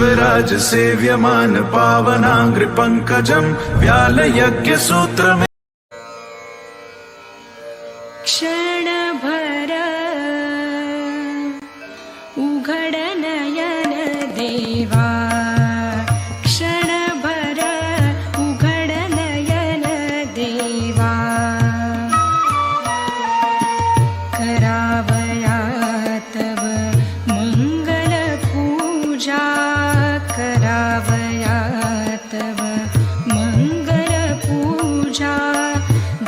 शिवराज सेव्यमान पावनाग्र पङ्कजं व्यालयज्ञ सूत्र क्षणभर उघडनयन देवा